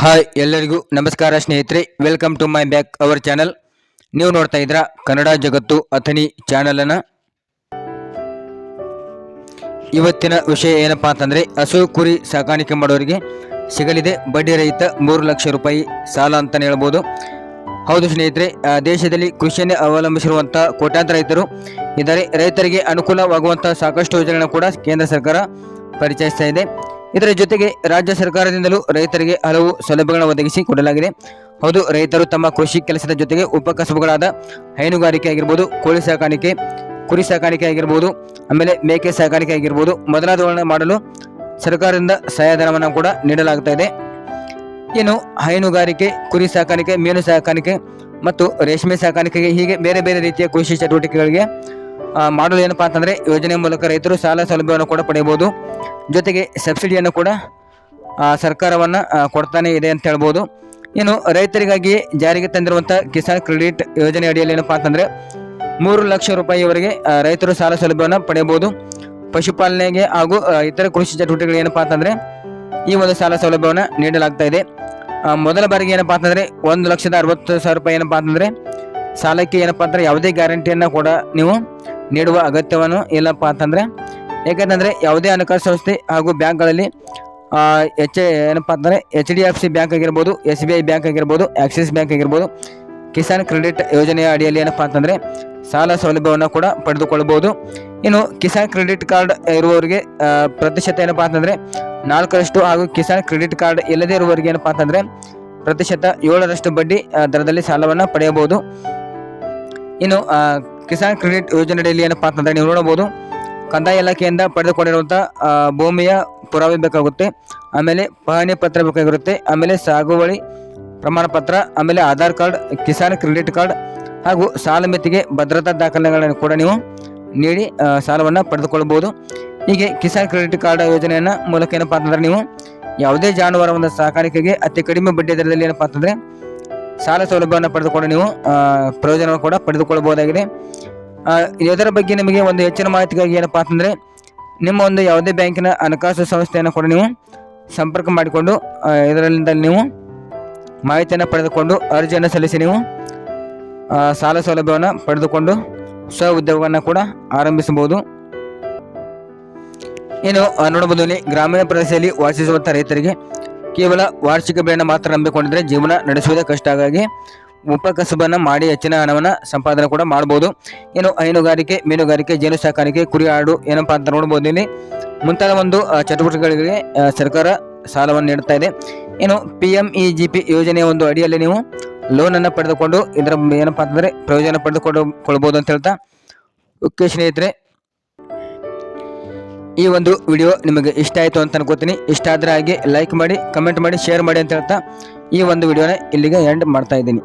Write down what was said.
Hi, ಎಲ್ಲರಿಗೂ ನಮಸ್ಕಾರ ಸ್ನೇಹಿತರೆ. Welcome to my back our channel ನೀವು ನೋಡ್ತಾ ಇದ್ರ ಕನ್ನಡ ಜಗತ್ತು ಅಥಣಿ ಚಾನಲನ್ನು ಇವತ್ತಿನ ವಿಷಯ ಏನಪ್ಪಾ ಅಂತಂದ್ರೆ, ಹಸು ಕುರಿ ಸಾಕಾಣಿಕೆ ಮಾಡೋರಿಗೆ ಸಿಗಲಿದೆ. ಬಡ್ಡಿ ರಹಿತ ಮೂರು ಲಕ್ಷ ರೂಪಾಯಿ ಸಾಲ ಅಂತಲೇ ಹೇಳ್ಬೋದು. ಹೌದು ಸ್ನೇಹಿತರೆ ದೇಶದಲ್ಲಿ ಕೃಷಿಯನ್ನೇ ಅವಲಂಬಿಸಿರುವಂಥ ಕೋಟ್ಯಾಂತರ ರೈತರು ಇದ್ದಾರೆ. ರೈತರಿಗೆ ಅನುಕೂಲವಾಗುವಂಥ ಸಾಕಷ್ಟು ಯೋಜನೆಗಳನ್ನು ಕೂಡ ಕೇಂದ್ರ ಸರ್ಕಾರ ಪರಿಚಯಿಸ್ತಾ ಇದೆ. ಇದರ ಜೊತೆಗೆ ರಾಜ್ಯ ಸರ್ಕಾರದಿಂದಲೂ ರೈತರಿಗೆ ಹಲವು ಸೌಲಭ್ಯಗಳನ್ನು ಒದಗಿಸಿ ಕೊಡಲಾಗಿದೆ. ಹೌದು, ರೈತರು ತಮ್ಮ ಕೃಷಿ ಕೆಲಸದ ಜೊತೆಗೆ ಉಪಕಸಬುಗಳಾದ ಹೈನುಗಾರಿಕೆ ಆಗಿರ್ಬೋದು ಕೋಳಿ ಸಾಕಾಣಿಕೆ, ಕುರಿ ಸಾಕಾಣಿಕೆ ಆಗಿರ್ಬೋದು ಆಮೇಲೆ ಮೇಕೆ ಸಾಕಾಣಿಕೆ ಆಗಿರ್ಬೋದು ಮೊದಲಾದವುಗಳನ್ನು ಮಾಡಲು ಸರ್ಕಾರದಿಂದ ಸಹಾಯಧನವನ್ನು ಕೂಡ ನೀಡಲಾಗ್ತಾ ಇದೆ. ಇನ್ನು ಹೈನುಗಾರಿಕೆ, ಕುರಿ ಸಾಕಾಣಿಕೆ, ಮೀನು ಸಾಕಾಣಿಕೆ ಮತ್ತು ರೇಷ್ಮೆ ಸಾಕಾಣಿಕೆಗೆ ಹೀಗೆ ಬೇರೆ ಬೇರೆ ರೀತಿಯ ಕೃಷಿ ಚಟುವಟಿಕೆಗಳಿಗೆ ಮಾಡಲು ಏನಪ್ಪಾ ಅಂತಂದರೆ ಯೋಜನೆ ಮೂಲಕ ರೈತರು ಸಾಲ ಸೌಲಭ್ಯವನ್ನು ಕೂಡ ಪಡೆಯಬಹುದು. ಜೊತೆಗೆ ಸಬ್ಸಿಡಿಯನ್ನು ಕೂಡ ಸರ್ಕಾರವನ್ನು ಕೊಡ್ತಾನೆ ಇದೆ ಅಂತ ಹೇಳ್ಬೋದು. ಇನ್ನು ರೈತರಿಗಾಗಿ ಜಾರಿಗೆ ತಂದಿರುವಂಥ ಕಿಸಾನ್ ಕ್ರೆಡಿಟ್ ಯೋಜನೆ ಅಡಿಯಲ್ಲಿ ಏನಪ್ಪಾ ಅಂತಂದರೆ ಮೂರು ಲಕ್ಷ ರೂಪಾಯಿವರೆಗೆ ರೈತರು ಸಾಲ ಸೌಲಭ್ಯವನ್ನು ಪಡೆಯಬಹುದು. ಪಶುಪಾಲನೆಗೆ ಹಾಗೂ ಇತರ ಕೃಷಿ ಚಟುವಟಿಕೆಗಳು ಏನಪ್ಪಾ ಅಂತಂದರೆ ಈ ಒಂದು ಸಾಲ ಸೌಲಭ್ಯವನ್ನು ನೀಡಲಾಗ್ತಾ ಇದೆ. ಮೊದಲ ಬಾರಿಗೆ ಏನಪ್ಪಾ ಅಂತಂದರೆ ಒಂದು ಲಕ್ಷದ ಅರವತ್ತು ಸಾವಿರ ರೂಪಾಯಿ ಏನಪ್ಪಾ ಅಂತಂದರೆ ಸಾಲಕ್ಕೆ ಏನಪ್ಪಾ ಅಂದರೆ ಯಾವುದೇ ಗ್ಯಾರಂಟಿಯನ್ನು ಕೂಡ ನೀವು ನೀಡುವ ಅಗತ್ಯವನ್ನು ಇಲ್ಲಪ್ಪ ಅಂತಂದರೆ ಯಾಕಂತಂದರೆ ಯಾವುದೇ ಹಣಕಾಸು ಸಂಸ್ಥೆ ಹಾಗೂ ಬ್ಯಾಂಕ್ಗಳಲ್ಲಿ ಎಚ್, ಏನಪ್ಪ ಅಂತಂದರೆ H D F C bank ಆಗಿರ್ಬೋದು ಎಸ್ ಬಿ ಐ ಬ್ಯಾಂಕ್ ಆಗಿರ್ಬೋದು, ಆಕ್ಸಿಸ್ ಬ್ಯಾಂಕ್ ಆಗಿರ್ಬೋದು, ಕಿಸಾನ್ ಕ್ರೆಡಿಟ್ ಯೋಜನೆಯ ಅಡಿಯಲ್ಲಿ ಏನಪ್ಪಾ ಅಂತಂದರೆ ಸಾಲ ಸೌಲಭ್ಯವನ್ನು ಕೂಡ ಪಡೆದುಕೊಳ್ಳಬಹುದು. ಇನ್ನು ಕಿಸಾನ್ ಕ್ರೆಡಿಟ್ ಕಾರ್ಡ್ ಇರುವವರಿಗೆ ಪ್ರತಿಶತ ಏನಪ್ಪಾ ಅಂತಂದರೆ ನಾಲ್ಕರಷ್ಟು ಹಾಗೂ ಕಿಸಾನ್ ಕ್ರೆಡಿಟ್ ಕಾರ್ಡ್ ಇಲ್ಲದೇ ಇರುವವರಿಗೆ ಏನಪ್ಪಾ ಅಂತಂದರೆ ಪ್ರತಿಶತ ಏಳರಷ್ಟು ಬಡ್ಡಿ ದರದಲ್ಲಿ ಸಾಲವನ್ನು ಪಡೆಯಬಹುದು. ಇನ್ನು ಕಿಸಾನ್ ಕ್ರೆಡಿಟ್ ಯೋಜನೆಯಲ್ಲಿ ಏನಪ್ಪಾ ಅಂತಂದರೆ ನೀವು ನೋಡಬಹುದು, ಕಂದಾಯ ಇಲಾಖೆಯಿಂದ ಪಡೆದುಕೊಂಡಿರುವಂಥ ಭೂಮಿಯ ಪುರಾವೆ ಬೇಕಾಗುತ್ತೆ, ಆಮೇಲೆ ಪಹಣಿ ಪತ್ರ ಬೇಕಾಗಿರುತ್ತೆ, ಆಮೇಲೆ ಸಾಗುವಳಿ ಪ್ರಮಾಣ ಪತ್ರ, ಆಮೇಲೆ Aadhaar card, Kisan credit card, ಹಾಗೂ ಸಾಲ ಮಿತಿಗೆ ಭದ್ರತಾ ದಾಖಲೆಗಳನ್ನು ಕೂಡ ನೀವು ನೀಡಿ ಸಾಲವನ್ನು ಪಡೆದುಕೊಳ್ಳಬಹುದು ಹೀಗೆ ಕಿಸಾನ್ ಕ್ರೆಡಿಟ್ ಕಾರ್ಡ್ ಯೋಜನೆಯನ್ನು ಮೂಲಕ ಏನಪ್ಪಾ ಅಂತಂದ್ರೆ ನೀವು ಯಾವುದೇ ಜಾನುವಾರುಗಳ ಸಾಕಾಣಿಕೆಗೆ ಅತಿ ಕಡಿಮೆ ಬಡ್ಡಿ ದರದಲ್ಲಿ ಏನಪ್ಪಾ ಅಂತಂದ್ರೆ ಸಾಲ ಸೌಲಭ್ಯವನ್ನು ಪಡೆದುಕೊಂಡು ನೀವು ಪ್ರಯೋಜನವನ್ನು ಕೂಡ ಪಡೆದುಕೊಳ್ಳಬಹುದಾಗಿದೆ. ಇದರ ಬಗ್ಗೆ ನಿಮಗೆ ಒಂದು ಹೆಚ್ಚಿನ ಮಾಹಿತಿಗಾಗಿ ಏನಪ್ಪಾ ಅಂತಂದರೆ ನಿಮ್ಮ ಒಂದು ಯಾವುದೇ ಬ್ಯಾಂಕಿನ ಹಣಕಾಸು ಸಂಸ್ಥೆಯನ್ನು ಕೂಡ ನೀವು ಸಂಪರ್ಕ ಮಾಡಿಕೊಂಡು ಇದರಿಂದ ನೀವು ಮಾಹಿತಿಯನ್ನು ಪಡೆದುಕೊಂಡು ಅರ್ಜಿಯನ್ನು ಸಲ್ಲಿಸಿ ನೀವು ಸಾಲ ಸೌಲಭ್ಯವನ್ನು ಪಡೆದುಕೊಂಡು ಸ್ವ ಉದ್ಯೋಗವನ್ನು ಕೂಡ ಆರಂಭಿಸಬಹುದು. ಆ, ನೋಡಬಹುದು ಗ್ರಾಮೀಣ ಪ್ರದೇಶದಲ್ಲಿ ವಾಸಿಸುವಂಥ ರೈತರಿಗೆ ಕೇವಲ ವಾರ್ಷಿಕ ಬೆಳೆಯನ್ನು ಮಾತ್ರ ನಂಬಿಕೊಂಡಿದ್ರೆ ಜೀವನ ನಡೆಸುವುದೇ ಕಷ್ಟ. ಹಾಗಾಗಿ ಉಪಕಸಬನ್ನು ಮಾಡಿ ಹೆಚ್ಚಿನ ಹಣವನ್ನು ಸಂಪಾದನೆ ಕೂಡ ಮಾಡ್ಬೋದು. ಏನು ಹೈನುಗಾರಿಕೆ, ಮೀನುಗಾರಿಕೆ, ಜೇನು ಸಾಕಾಣಿಕೆ, ಕುರಿ ಆಡು ಏನಪ್ಪಾ ಅಂತ ನೋಡ್ಬೋದು ಇಲ್ಲಿ. ಮುಂತಾದ ಒಂದು ಚಟುವಟಿಕೆಗಳಿಗೆ ಸರ್ಕಾರ ಸಾಲವನ್ನು ನೀಡ್ತಾ ಇದೆ. ಏನು P M E G P ಯೋಜನೆಯ ಒಂದು ಅಡಿಯಲ್ಲಿ ನೀವು ಲೋನನ್ನು ಪಡೆದುಕೊಂಡು ಇದರ ಏನಪ್ಪಾ ಅಂತಂದರೆ ಪ್ರಯೋಜನ ಪಡೆದುಕೊಂಡು ಕೊಳ್ಬೋದು ಅಂತ ಹೇಳ್ತಾ. ಓಕೆ ಸ್ನೇಹಿತರೆ ಈ ಒಂದು ವಿಡಿಯೋ ನಿಮಗೆ ಇಷ್ಟ ಆಯಿತು ಅಂತ ಅನ್ಕೋತೀನಿ. ಇಷ್ಟ ಆದರೆ ಹಾಗೆ ಲೈಕ್ ಮಾಡಿ ಕಮೆಂಟ್ ಮಾಡಿ ಶೇರ್ ಮಾಡಿ ಅಂತ ಹೇಳ್ತಾ ಈ ಒಂದು ವಿಡಿಯೋನ ಇಲ್ಲಿಗೆ ಎಂಡ್ ಮಾಡ್ತಾ ಇದ್ದೀನಿ.